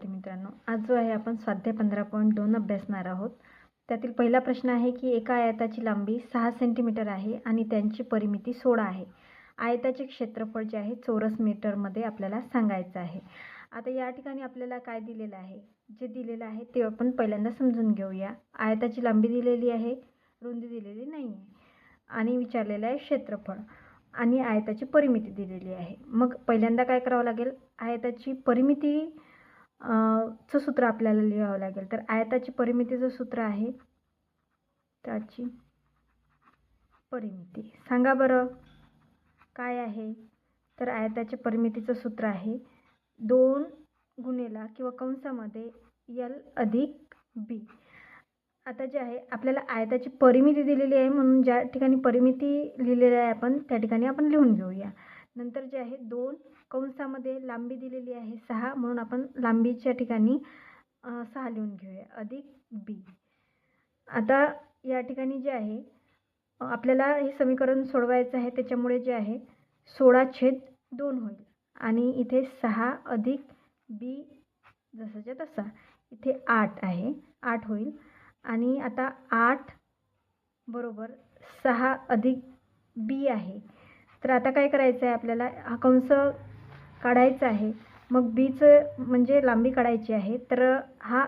विद्यार्थी मित्रांनो आज जो आहे आपण स्वाध्याय पंधरा पॉईंट दोन अभ्यासणार आहोत. त्यातील पहिला प्रश्न आहे की एका आयताची लांबी सहा सेंटीमीटर आहे आणि त्यांची परिमिती सोळा आहे. आयताचे क्षेत्रफळ जे आहे चौरस मीटरमध्ये आपल्याला सांगायचं आहे. आता या ठिकाणी आपल्याला काय दिलेलं आहे? जे दिलेलं आहे ते आपण पहिल्यांदा समजून घेऊया. आयताची लांबी दिलेली आहे रुंदी दिलेली नाही आहे आणि विचारलेलं आहे क्षेत्रफळ. आणि आयताची परिमिती दिलेली आहे. मग पहिल्यांदा काय करावं लागेल? आयताची परिमिती चं सूत्र आपल्याला लिहावं लागेल. तर आयताची परिमितीचं सूत्र आहे. त्याची परिमिती. सांगा बरं काय आहे? तर आयताच्या परिमितीचं सूत्र आहे. दोन गुणेला किंवा कंसामध्ये यल अधिक बी आता जे आहे आपल्याला आयताची परिमिती दिलेली आहे म्हणून ज्या ठिकाणी परिमिती लिहिलेली आहे आपण त्या ठिकाणी आपण लिहून घेऊया. नंतर जे आहे दोन कंसामध्ये लांबी दिलेली आहे सहा म्हणून आपण लांबीच्या ठिकाणी सहा लिहून घेऊया. अधिक बी आता या ठिकाणी जे आहे आपल्याला हे समीकरण सोडवायचं आहे त्याच्यामुळे जे आहे सोळा छेद दोन होईल. आणि इथे सहा अधिक बी जसाच्या तसा. इथे आठ आहे आठ होईल. आणि आता आठ बरोबर सहा अधिक बी आहे. तर आता काय करायचं आहे आपल्याला? हा कंस काढायचं आहे. मग बीचं म्हणजे लांबी काढायची आहे. तर हा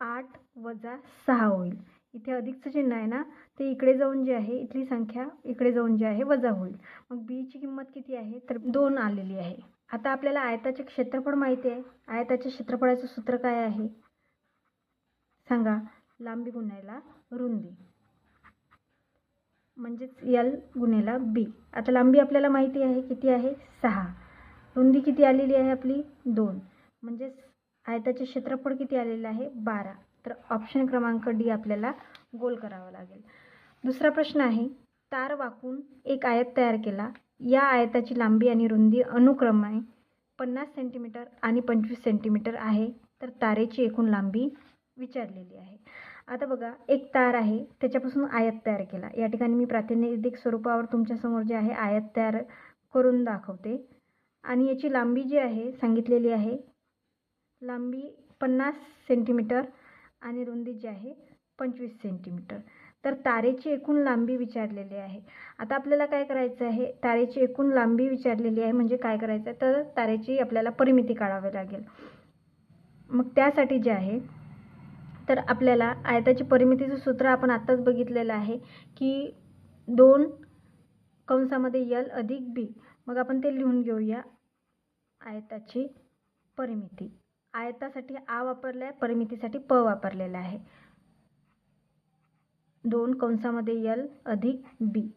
आठ वजा सहा होईल. इथे अधिकचं चिन्ह आहे ना ते इकडे जाऊन जे आहे इथली संख्या इकडे जाऊन जे आहे वजा होईल. मग बीची किंमत किती आहे? तर दोन आलेली आहे. आता आपल्याला आयताचे क्षेत्रफळ माहिती आहे. आयताच्या क्षेत्रफळाचं सूत्र काय आहे? सांगा. लांबी गुन्ह्याला रुंदी. म्हणजेच यल गुन्ह्याला बी आता लांबी आपल्याला माहिती आहे किती आहे? सहा. रुंदी किती आलेली आहे आपली? दोन. म्हणजेच आयताचे क्षेत्रफळ किती आलेलं आहे? बारा. तर ऑप्शन क्रमांक डी आपल्याला गोल करावा लागेल. दुसरा प्रश्न आहे तार वाकून एक आयत तयार केला. या आयताची लांबी आणि रुंदी अनुक्रमे पन्नास सेंटीमीटर आणि पंचवीस सेंटीमीटर आहे. तर तारेची एकूण लांबी विचारलेली आहे. आता बघा एक तार आहे त्याच्यापासून आयत तयार केला. या ठिकाणी मी प्रातिनिधिक स्वरूपावर तुमच्यासमोर जे आहे आयत तयार करून दाखवते. आणि याची लांबी जी आहे सांगितलेली आहे लांबी पन्नास सेंटीमीटर आणि रुंदी जी आहे पंचवीस सेंटीमीटर. तर तारेची एकूण लांबी विचारलेली आहे. आता आपल्याला काय करायचं आहे? तारेची एकूण लांबी विचारलेली आहे म्हणजे काय करायचं? आहे तर तारेची आपल्याला परिमिती काढावी लागेल. मग त्यासाठी जे आहे तर आपल्याला आयताची परिमितीचं सूत्र आपण आत्ताच बघितलेलं आहे की दोन कंसामध्ये यल अधिक बी मग आपण ते लिहून घेऊया. आयताची परिमिती. आयतासाठी आ वापरला आहे परिमितीसाठी प वापरलेला आहे. दोन कंसामध्ये यल अधिक बी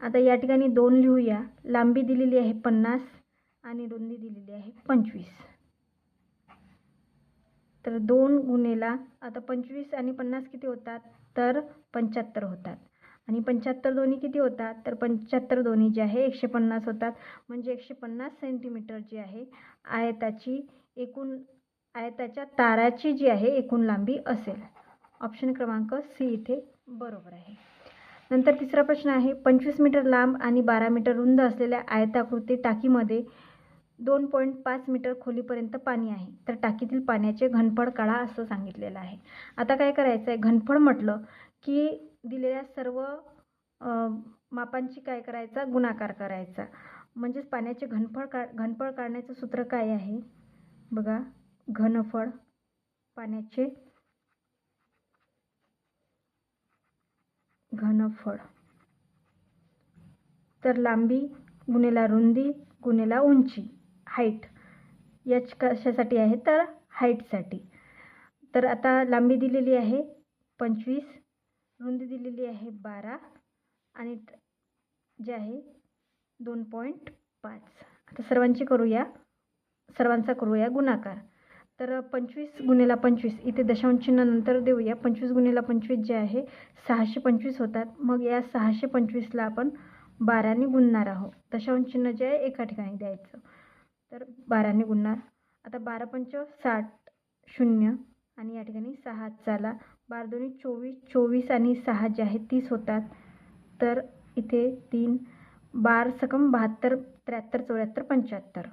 आता या ठिकाणी दोन लिहूया. लांबी दिलेली आहे पन्नास आणि रुंदी दिलेली आहे पंचवीस. तर दोन गुन्हेला आता पंचवीस आणि पन्नास किती होतात? तर पंच्याहत्तर होतात. आणि पंच्याहत्तर दोन्ही किती होतात? तर पंच्याहत्तर दोन्ही जे आहे एकशे पन्नास होतात. म्हणजे एकशे पन्नास सेंटीमीटर जी आहे आयताची एकूण आयताच्या ताराची जी आहे एकूण लांबी असेल. ऑप्शन क्रमांक सी इथे बरोबर आहे. नंतर तिसरा प्रश्न आहे पंचवीस मीटर लांब आणि बारा मीटर रुंद असलेल्या आयताकृती टाकीमध्ये दोन पॉईंट पाच मीटर खोलीपर्यंत पाणी आहे. तर टाकीतील पाण्याचे घनफळ काढा असं सांगितलेलं आहे. आता काय करायचं आहे घनफळ म्हटलं की दिलेल्या सर्व मापांची काय करायचा? गुणाकार करायचा. म्हणजेच पाण्याचे घनफळ का घनफळ काढण्याचं सूत्र काय आहे? बघा घनफळ पाण्याचे घनफळ. तर लांबी गुणेला रुंदी गुणेला उंची. हाईट याच कशासाठी आहे? तर हाईटसाठी तर आता लांबी दिलेली आहे पंचवीस रुंदी दिलेली आहे बारा आणि जे आहे दोन पॉईंट पाच. आता सर्वांची करूया सर्वांचा करूया गुणाकार. तर पंचवीस गुणेला पंचवीस इथे दशांश चिन्ह नंतर देऊया. पंचवीस गुन्हेला पंचवीस जे आहे सहाशे पंचवीस होतात. मग या सहाशे पंचवीसला आपण बाराने गुणणार आहोत. दशांश चिन्ह जे आहे एका ठिकाणी द्यायचं. तर बाराने गुणणार. आता बारा पंच साठ शून्य आणि या ठिकाणी सहा चाला बारदोनी चोवीस चोवीस आणि सहा जे आहे तीस होतात. तर इथे तीन बार सकम बहात्तर त्र्याहत्तर चौऱ्याहत्तर पंच्याहत्तर.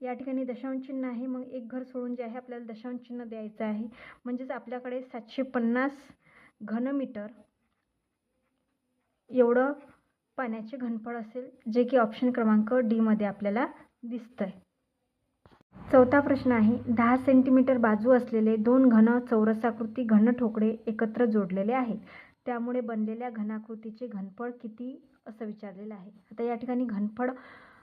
या ठिकाणी दशांश चिन्ह आहे. मग एक घर सोडून जे आहे आपल्याला दशांश चिन्ह द्यायचं आहे. म्हणजेच आपल्याकडे सातशे पन्नास घनमीटर एवढं पाण्याचे घनफळ असेल जे की ऑप्शन क्रमांक डीमध्ये आपल्याला दिसतं आहे चौथा प्रश्न आहे. दहा सेंटीमीटर बाजू असलेले दोन घन चौरसाकृती घन ठोकळे एकत्र जोडलेले आहेत. त्यामुळे बनलेल्या घनाकृतीचे घनफळ किती असं विचारलेलं आहे. आता या ठिकाणी घनफळ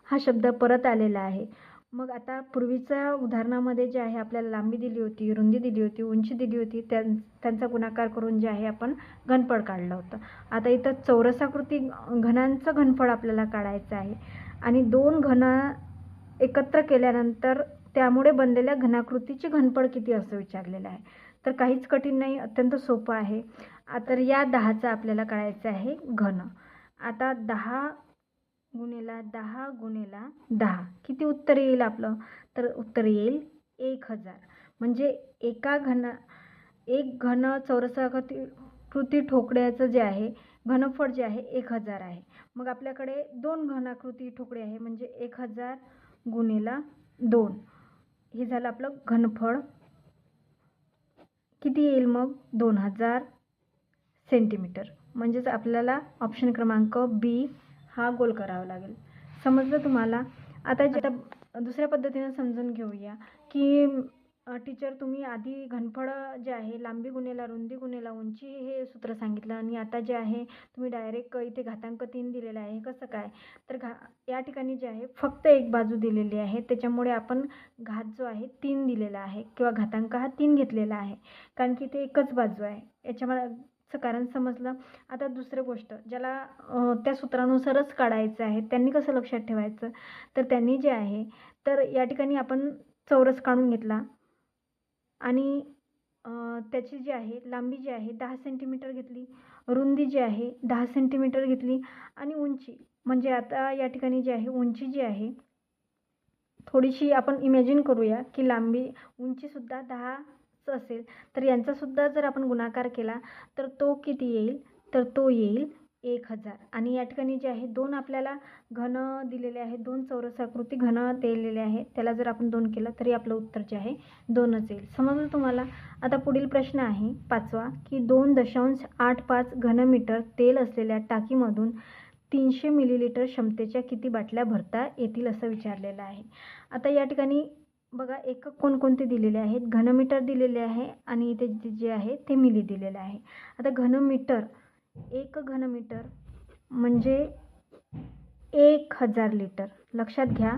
हा शब्द परत आलेला आहे. मग आता पूर्वीच्या उदाहरणामध्ये जे आहे आपल्याला लांबी दिली होती रुंदी दिली होती उंची दिली होती त्या त्यांचा गुणाकार करून जे आहे आपण घनफळ काढलं होतं. आता इथं चौरसाकृती घनांचं घनफळ आपल्याला काढायचं आहे. आणि दोन घन एकत्र केल्यानंतर त्यामुळे बनलेल्या घनाकृतीची घनफळ किती असं विचारलेलं आहे. तर काहीच कठीण नाही अत्यंत सोपं आहे. तर या दहाचं आपल्याला काढायचं आहे घन. आता दहा गुणेला दहा गुणेला दहा. किती उत्तर येईल आपलं? तर उत्तर येईल एक हजार. म्हणजे एका घन एक घन चौरसाकृती कृती ठोकड्याचं जे आहे घनफळ जे आहे एक हजार आहे. मग आपल्याकडे दोन घनाकृती ठोकळे आहे म्हणजे एक हजार गुणेला दोन. हे झालं आपलं घनफळ. किती येईल मग? दोन हजार सेंटीमीटर म्हणजेच आपल्याला ऑप्शन क्रमांक बी हा गोल करावा लागेल. समजलं तुम्हाला? आता जे आता दुसऱ्या पद्धतीनं समजून घेऊया की टीचर तुम्ही आधी घनफळ जे आहे लांबी गुणेला रुंदी गुणेला उंची हे सूत्र सांगितलं आणि आता जे आहे तुम्ही डायरेक्ट इथे घातांक तीन दिलेला आहे. कसं काय? तर घा या ठिकाणी जे आहे फक्त एक बाजू दिलेली आहे. त्याच्यामुळे आपण घात जो आहे तीन दिलेला आहे. किंवा घातांक हा तीन घेतलेला आहे. कारण की ते एकच बाजू आहे. याच्यामुळे कारण समजलं? आता दुसरं गोष्ट ज्याला त्या सूत्रानुसारच काढायचं आहे त्यांनी कसं लक्षात ठेवायचं? तर त्यांनी जे आहे तर या ठिकाणी आपण चौरस काढून घेतला. आणि त्याची जी आहे लांबी जी आहे दहा सेंटीमीटर घेतली. रुंदी जी आहे दहा सेंटीमीटर घेतली. आणि उंची म्हणजे आता या ठिकाणी जी आहे उंची जी आहे थोडीशी आपण इमॅजिन करूया की लांबी उंचीसुद्धा दहाच असेल. तर यांचासुद्धा जर आपण गुणाकार केला तर तो किती येईल? तर तो येईल एक हजार. आणि या ठिकाणी जे आहे दोन आपल्याला घन दिलेले आहेत दोन चौरसाकृती घन दिलेले आहे त्याला जर आपण दोन केलं तरी आपलं उत्तर जे आहे दोनच येईल. समजलं तुम्हाला? आता पुढील प्रश्न आहे पाचवा की दोन दशांश आठ पाच घनमीटर तेल असलेल्या टाकीमधून तीनशे मिलीलिटर क्षमतेच्या किती बाटल्या भरता येतील असं विचारलेलं आहे. आता या ठिकाणी बघा एकक कोणकोणते दिलेले आहेत? घनमीटर दिलेले आहे आणि इथे जे आहे ते मिली दिलेलं आहे. आता घनमीटर एक घनमीटर म्हणजे एक हजार लिटर. लक्षात घ्या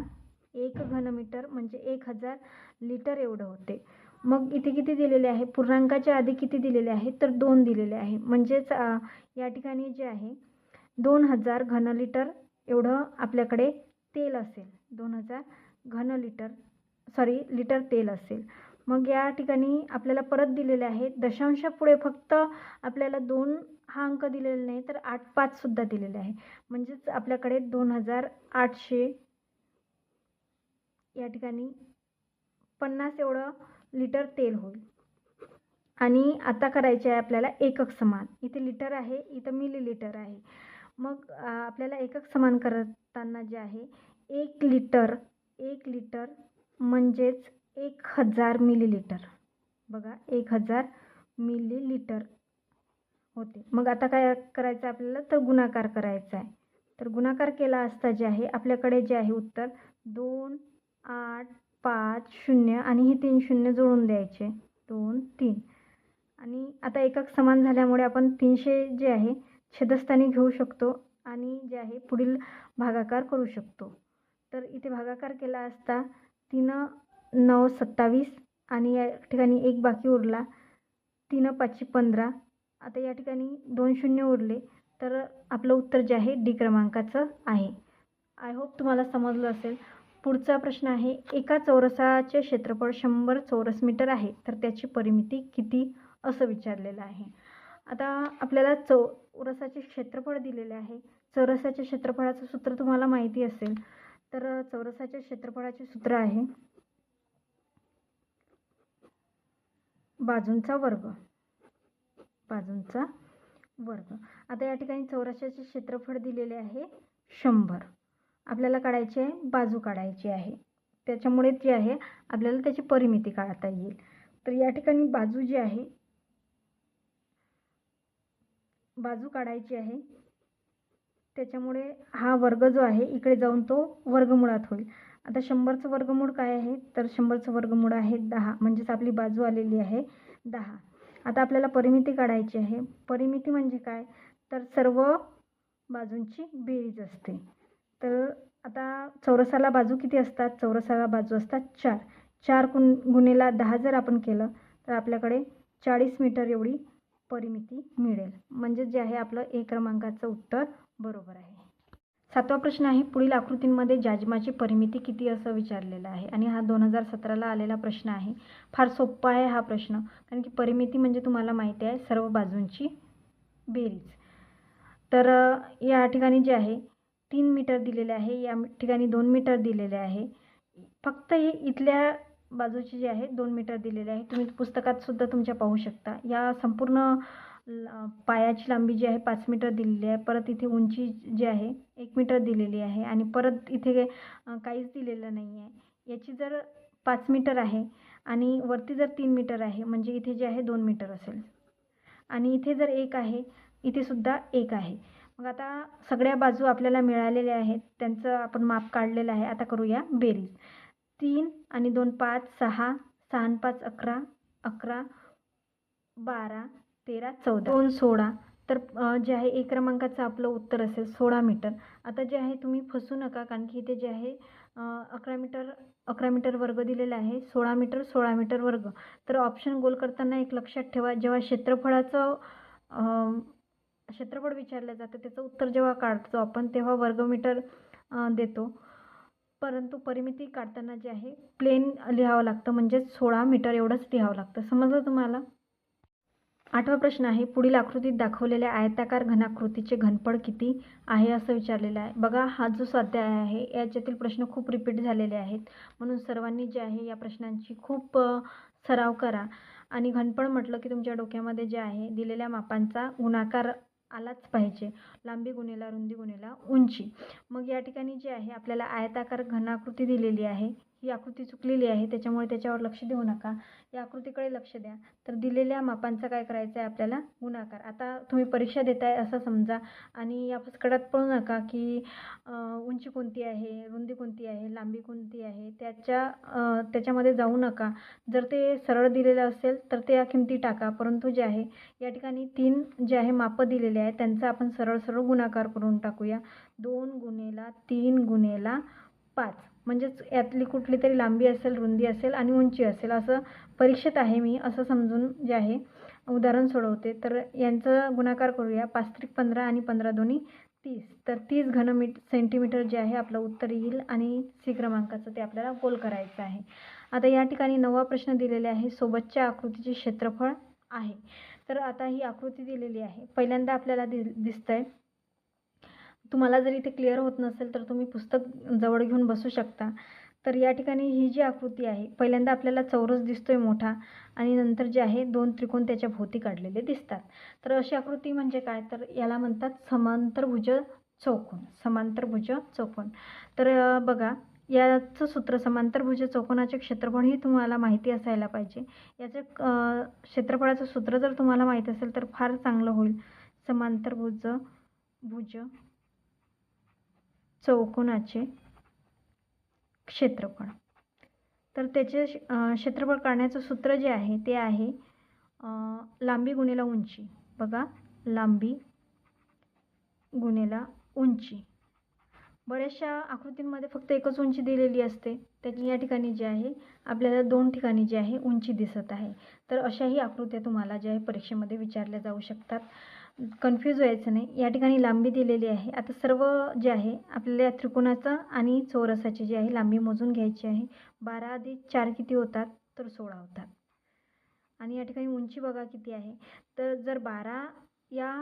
एक घनमीटर म्हणजे एक हजार लिटर एवढं होते. मग इथे किती दिलेले आहे? पूर्णांकाच्या आधी किती दिलेले आहे? तर दोन दिलेले आहे. म्हणजेच या ठिकाणी जे आहे दोन हजार घनलिटर एवढं आपल्याकडे तेल असेल. दोन हजार घनलिटर सॉरी लिटर तेल असेल. मग या ठिकाणी आपल्याला परत दिलेले आहे. दशांशापुढे फक्त आपल्याला दोन हा अंक दिलेला नाही तर आठ पाचसुद्धा दिलेले आहे. म्हणजेच आपल्याकडे दोन हजार आठशे या ठिकाणी पन्नास एवढं लिटर तेल होईल. आणि आता करायचे आहे आपल्याला एकक समान. इथे लिटर आहे इथं मिली लिटर आहे. मग आपल्याला एकक समान करताना जे आहे एक लिटर एक लिटर म्हणजेच एक हजार मिलीलिटर. बघा एक हजार मिलीलिटर. होते. मग आता काय करायचं आहे आपल्याला? तर गुणाकार करायचा आहे. तर गुणाकार केला असता जे आहे आपल्याकडे जे आहे उत्तर दोन आठ पाच शून्य आणि हे तीन शून्य जोडून द्यायचे. दोन तीन. आणि आता एकक समान झाल्यामुळे आपण तीनशे जे आहे छेदस्थानी घेऊ शकतो आणि जे आहे पुढील भागाकार करू शकतो. तर इथे भागाकार केला असता तीन नऊ सत्तावीस आणि या ठिकाणी एक बाकी उरला तीन पाचशे पंधरा. आता या ठिकाणी दोन शून्य उरले तर आपलं उत्तर जे आहे डी क्रमांकाचं आहे. आय होप तुम्हाला समजलं असेल. पुढचा प्रश्न आहे एका चौरसाचे क्षेत्रफळ शंभर चौरस मीटर आहे तर त्याची परिमिती किती? असं विचारलेलं आहे. आता आपल्याला चौरसाचे क्षेत्रफळ दिलेले आहे. चौरसाच्या क्षेत्रफळाचं सूत्र तुम्हाला माहिती असेल तर चौरसाच्या क्षेत्रफळाचे सूत्र आहे बाजूंचा वर्ग. बाजूंचा वर्ग. आता या ठिकाणी चौरशाचे क्षेत्रफळ दिलेले आहे शंभर. आपल्याला काढायचे आहे बाजू काढायची आहे. त्याच्यामुळे जे आहे आपल्याला त्याची परिमिती काढता येईल. तर या ठिकाणी बाजू जी आहे बाजू काढायची आहे त्याच्यामुळे हा वर्ग जो आहे इकडे जाऊन तो वर्गमुळात होईल. आता शंभरचं वर्गमूळ काय आहे? तर शंभरचं वर्गमूळ आहे दहा. म्हणजेच आपली बाजू आलेली आहे दहा. आता आपल्याला परिमिती काढायची आहे. परिमिती म्हणजे काय? तर सर्व बाजूंची बेरीज असते. तर आता चौरसाला बाजू किती असतात? चौरसाला बाजू असतात चार. चार गुण गुणेला दहा जर आपण केलं तर आपल्याकडे चाळीस मीटर एवढी परिमिती मिळेल. म्हणजे जे आहे आपलं ए क्रमांकाचं उत्तर बरोबर आहे. सातवा प्रश्न आहे पुढील आकृतींमध्ये जाजमाची परिमिती किती असं विचारलेलं आहे? आणि हा दोन हजार सतराला आलेला प्रश्न आहे. फार सोप्पा आहे हा प्रश्न कारण की परिमिती म्हणजे तुम्हाला माहिती आहे सर्व बाजूंची बेरीज. तर या ठिकाणी जे आहे तीन मीटर दिलेले आहे या ठिकाणी दोन मीटर दिलेले आहे. फक्त हे इथल्या बाजूचे जे आहे दोन मीटर दिलेले आहे. तुम्ही पुस्तकात सुद्धा तुमच्या पाहू शकता. या संपूर्ण पायाची लांबी जी आहे पाच मीटर दिलेली आहे. परत इथे उंची जी आहे एक मीटर दिलेली आहे. आणि परत इथे काहीच दिलेलं नाही आहे. याची जर पाच मीटर आहे आणि वरती जर तीन मीटर आहे म्हणजे इथे जे आहे दोन मीटर असेल. आणि इथे जर एक आहे इथे सुद्धा एक आहे. मग आता सगळ्या बाजू आपल्याला मिळालेल्या आहेत. त्यांचं आपण माप काढलेलं आहे. आता करूया बेरीज. तीन आणि दोन पाच सहा सहा पाच अकरा अकरा बारा तेरा चौदा. दोन सोळा. तर जे आहे एक क्रमांकाचं आपलं उत्तर असेल सोळा मीटर. आता जे आहे तुम्ही फसू नका कारण की इथे जे आहे अकरा मीटर अकरा मीटर वर्ग दिलेला आहे. सोळा मीटर सोळा मीटर वर्ग. तर ऑप्शन गोल करताना एक लक्षात ठेवा जेव्हा क्षेत्रफळाचं क्षेत्रफळ विचारलं जातं त्याचं उत्तर जेव्हा काढतो आपण तेव्हा वर्गमीटर मीटर देतो. परंतु परिमिती काढताना जे आहे प्लेन लिहावं लागतं. म्हणजेच सोळा मीटर एवढंच लिहावं लागतं. समजलं तुम्हाला? आठवा प्रश्न आहे पुढील आकृतीत दाखवलेल्या आयताकार घनाकृतीचे घनफळ किती आहे असं विचारलेलं आहे. बघा हा जो स्वाध्याय आहे याच्यातील प्रश्न खूप रिपीट झालेले आहेत. म्हणून सर्वांनी जे आहे या प्रश्नांची खूप सराव करा. आणि घनफळ म्हटलं की तुमच्या डोक्यामध्ये जे आहे दिलेल्या मापांचा गुणाकार आलाच पाहिजे. लांबी गुणेला रुंदी गुणेला उंची. मग या ठिकाणी जे आहे आपल्याला आयताकार घनाकृती दिलेली आहे. ही आकृती चुकलेली आहे त्याच्यामुळे त्याच्यावर लक्ष देऊ नका. या आकृतीकडे लक्ष द्या. तर दिलेल्या मापांचा काय करायचं आहे आपल्याला? गुणाकार. आता तुम्ही परीक्षा देताय असं समजा. आणि या फसकडात पळू नका की उंची कोणती आहे रुंदी कोणती आहे लांबी कोणती आहे त्याच्या त्याच्यामध्ये जाऊ नका. जर ते सरळ दिलेलं असेल तर ते या किमती टाका. परंतु जे आहे या ठिकाणी तीन जे आहे मापं दिलेले आहे त्यांचा आपण सरळ सरळ गुणाकार करून टाकूया. दोन गुणेला तीन गुणेला पाच. म्हणजेच यातली कुठली तरी लांबी असेल रुंदी असेल आणि उंची असेल असं परीक्षेत आहे मी असं समजून जे आहे उदाहरण सोडवते. तर यांचं गुणाकार करूया. पाच त्रिक पंधरा आणि पंधरा दोन्ही तीस. तर तीस घनमी सेंटीमीटर जे आहे आपलं उत्तर येईल आणि सी क्रमांकाचं ते आपल्याला गोल करायचं आहे. आता या ठिकाणी नवा प्रश्न दिलेले आहे. सोबतच्या आकृतीचे क्षेत्रफळ आहे. तर आता ही आकृती दिलेली आहे. पहिल्यांदा आपल्याला दि आहे तुम्हाला जर इथे क्लिअर होत नसेल तर तुम्ही पुस्तक जवळ घेऊन बसू शकता. तर या ठिकाणी ही जी आकृती आहे पहिल्यांदा आपल्याला चौरस दिसतोय मोठा आणि नंतर जे आहे दोन त्रिकोण त्याच्या भोवती काढलेले दिसतात. तर अशी आकृती म्हणजे काय? तर याला म्हणतात समांतरभुज चौकोन समांतरभुज चौकोन. तर बघा याचं सूत्र समांतरभुज चौकोनाचे क्षेत्रफळ ही तुम्हाला माहिती असायला पाहिजे. याचं क्षेत्रफळाचं सूत्र जर तुम्हाला माहीत असेल तर फार चांगलं होईल. समांतरभुज भुज चौकोनाचे क्षेत्रफळ. तर त्याचे क्षेत्रफळ काढण्याचं सूत्र जे आहे ते आहे लांबी गुणेला उंची. बघा लांबी गुणेला उंची. बऱ्याचशा आकृतींमध्ये फक्त एकच उंची दिलेली असते. त्याची या ठिकाणी जे आहे आपल्याला दोन ठिकाणी जे आहे उंची दिसत आहे. तर अशाही आकृत्या तुम्हाला ज्या आहे परीक्षेमध्ये विचारल्या जाऊ शकतात. कन्फ्यूज व्हायचं नाही. या ठिकाणी लांबी दिलेली आहे. आता सर्व जे आहे आपल्याला या त्रिकोणाचा आणि चौरसाची जी आहे लांबी मोजून घ्यायची आहे. बारा अधिक चार किती होतात तर सोळा होतात. आणि या ठिकाणी उंची बघा किती आहे. तर जर बारा या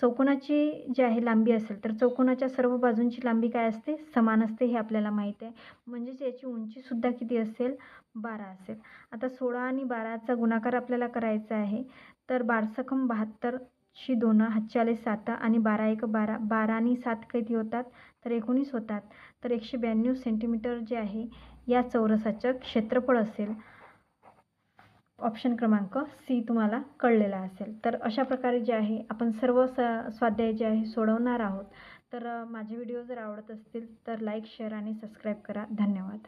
चौकोनाची जी आहे लांबी असेल तर चौकोनाच्या सर्व बाजूंची लांबी काय असते? समान असते हे आपल्याला माहीत आहे. म्हणजेच याची उंचीसुद्धा किती असेल? बारा असेल. आता सोळा आणि बाराचा गुणाकार आपल्याला करायचा आहे तर बारसकम बहात्तरशी दोन हातचे सात आणि बारा एक बारा बारा आणि सात किती होतात? तर एकोणीस होतात. तर एकशे ब्याण्णव सेंटीमीटर जे आहे या चौरसाचं क्षेत्रफळ असेल. ऑप्शन क्रमांक सी तुम्हाला कळलेला असेल. तर अशा प्रकारे जे आहे आपण सर्व स स्वाध्याय जे आहे सोडवणार आहोत. तर माझे व्हिडिओ जर आवडत असतील तर लाईक शेअर आणि सबस्क्राईब करा. धन्यवाद.